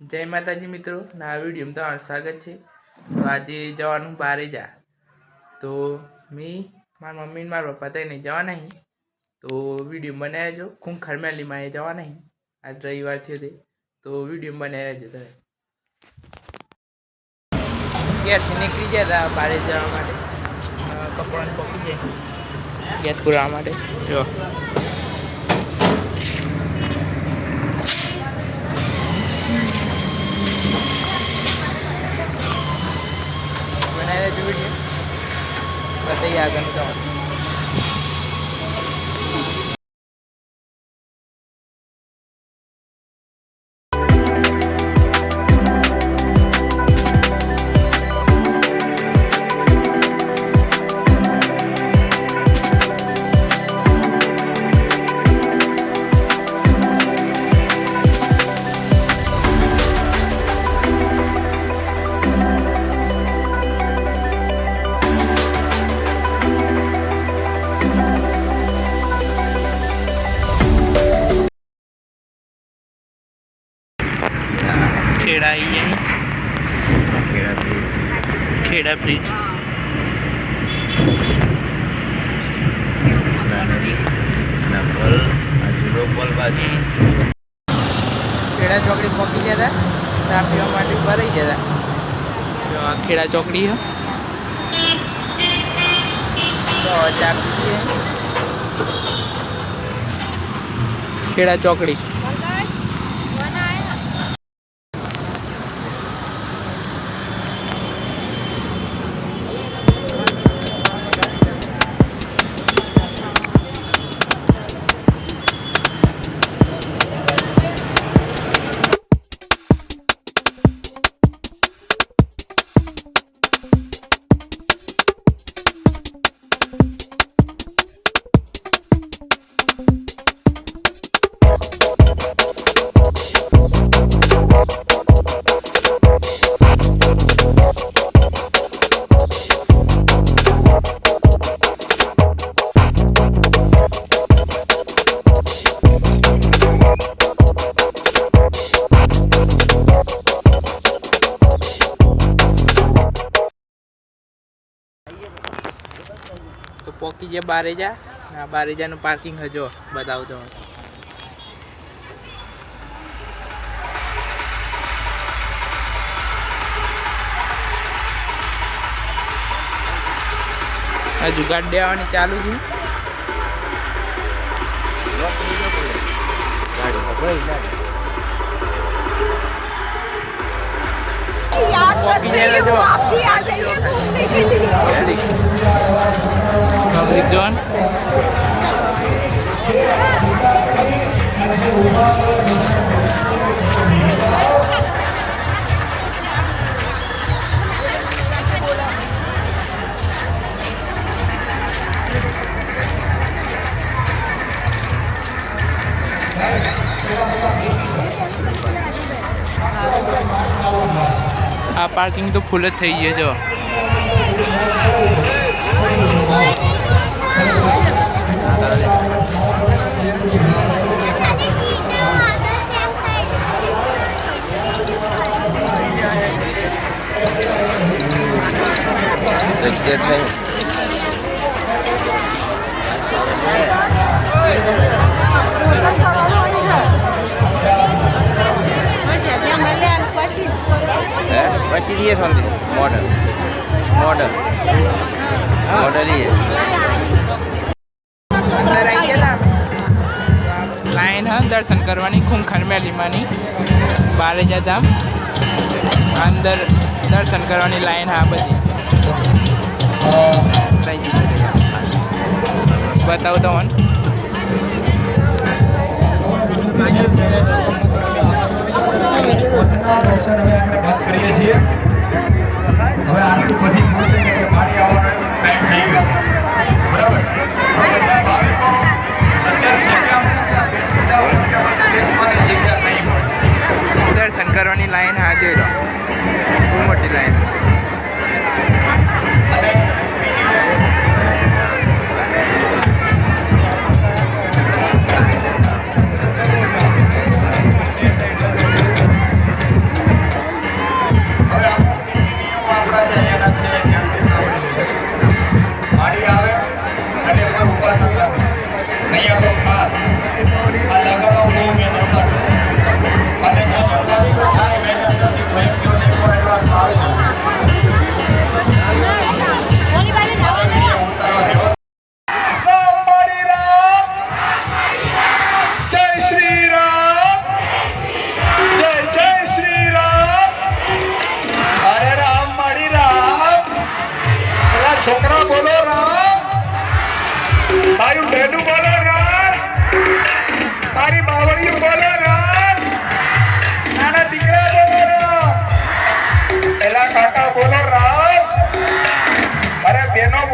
જય માતાજી મિત્રો ના આ વિડીયોમાં તમારું સ્વાગત છે. તો આજે જવાનું બારે જા. તો મેં, મારા મમ્મી મારા પપ્પા તઈને જવા નહીં. તો વીડિયો બનાવ્યા જો ખૂબ ખરમેલીમાં એ જવા નહીં. આજ રવિવાર થયો તે. તો વીડિયો બનાવી રહેજો તમે. ગેસથી નીકળી ગયા હતા બારે જવા માટે. કપડાને પકી જાય ગેસ પુરાવા માટે. જો. બનાવી દેજો વીડિયો બતાવીએ આગળનું તમારું ખેડા ચોકડી પહોંચી ગયા હતા. ચા પીવા માટે ઊભા રહી ગયા હતા. ખેડા ચોકડી તો ચા પીએ. ખેડા ચોકડી. તો પોકી જે બારે જા આ બારે જાનું પાર્કિંગ હજો બતાવું તમે હજુ ગાડી દેવાની ચાલુ છે લોક લીધો પડે ગાડી ખબર ગાડી याद कॉपी करते ले ही लो। वो आप भी आ जाइए घूमने के लिए ઝોન આ પાર્કિંગ તો ફૂલ જ થઈ ગયું જો. જગ્યા જ નહીં હે પછી દઈએ સોંધી મોડલ મોડલ મોડલ ઈએ અંદર આવી ગયા લાઈન હા દર્શન કરવાની ખૂંખાર મેલીમાંની બારે જતા અંદર દર્શન કરવાની લાઈન હા બધી. બતાવું તમને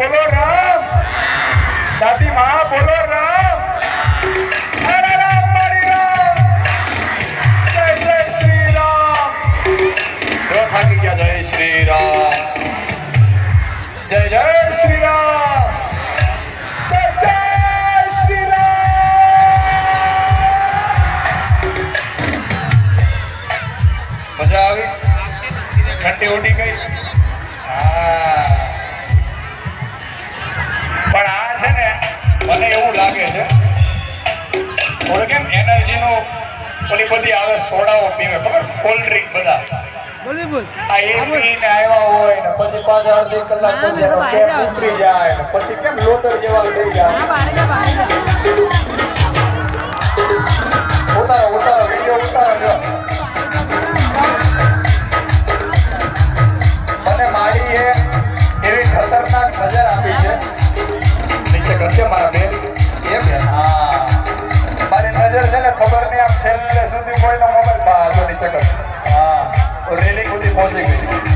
બોલો રામ. દાદી માં, બોલો રામ. જય શ્રી રામ. જય જય શ્રી રામ. મજા આવી? ઘંટી ઉડી ગઈ? હા. પણ આ છે ને મને એવું લાગે છે થોડું કેમ એનર્જીનું ઓલી બધી આવે સોડાઓ પીવે ખબર? કોલ્ડ ડ્રિંક બધા. આ એક પીને આવ્યા હોય ને પછી પાછા અડધી કલાક પછી ઉતરી જાય પછી કેમ લોટર જેવા થઈ જાય? મારા નજર છે ને ખબર નહીં આમ છેલ્લે સુધી કોઈનો મોબાઈલ બહાર જો નીચે કર. હા. તો રેલિંગ સુધી પહોંચી ગઈ.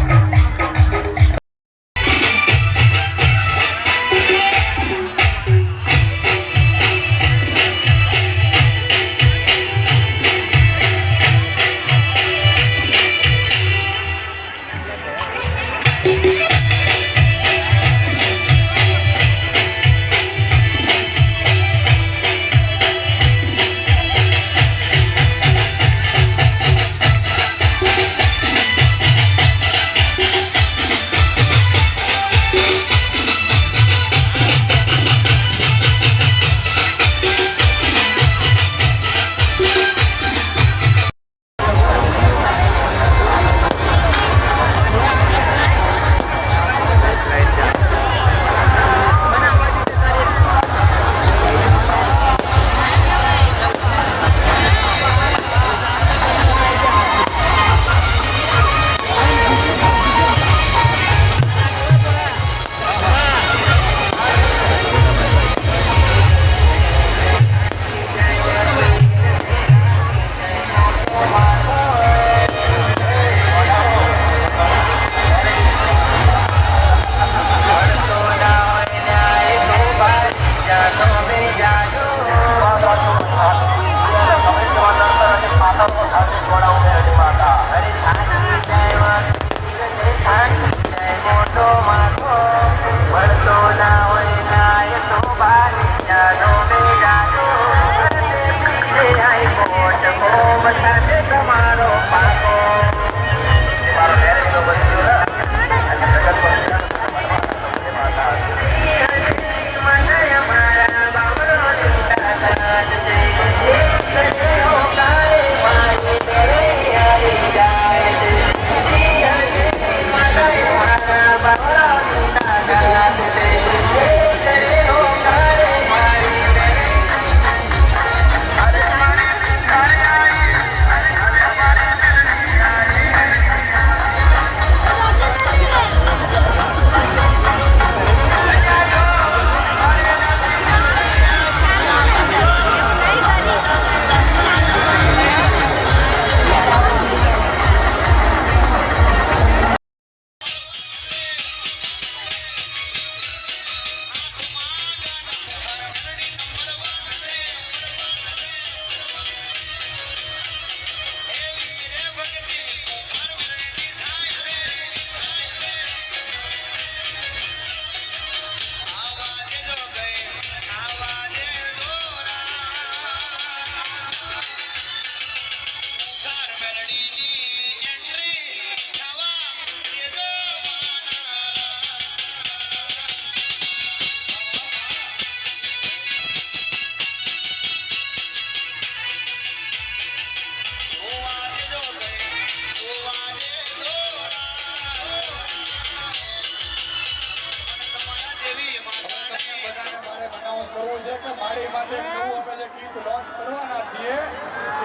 મારી માટે અમે જે ગીત લોન્ચ કરવાના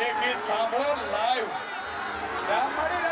એ ગીત સાંભળો લાઈવ રામ.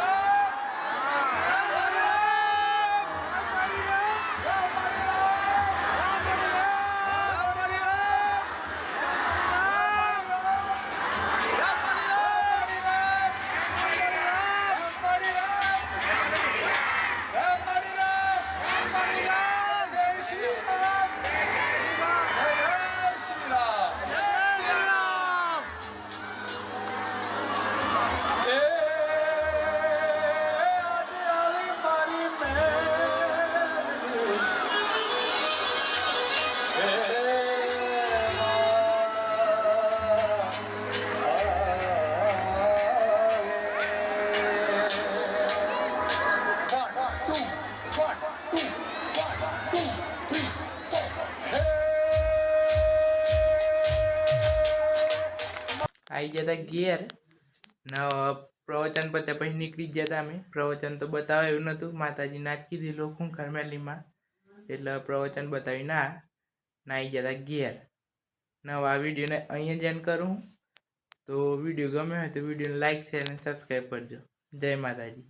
આવી ગયા હતા ઘેર પ્રવચન પતે પછી નીકળી ગયા હતા અમે. પ્રવચન તો બતાવે એવું નહોતું. માતાજી નાચી દીધું ખૂંખાર મેલીમાં એટલે પ્રવચન બતાવી ના આવી ગયા હતા ઘેર. નવા વિડીયોને અહીંયા જ કરું. તો વીડિયો ગમ્યો હોય તો વિડીયોને લાઈક શેર અને સબસ્ક્રાઈબ કરજો. જય માતાજી.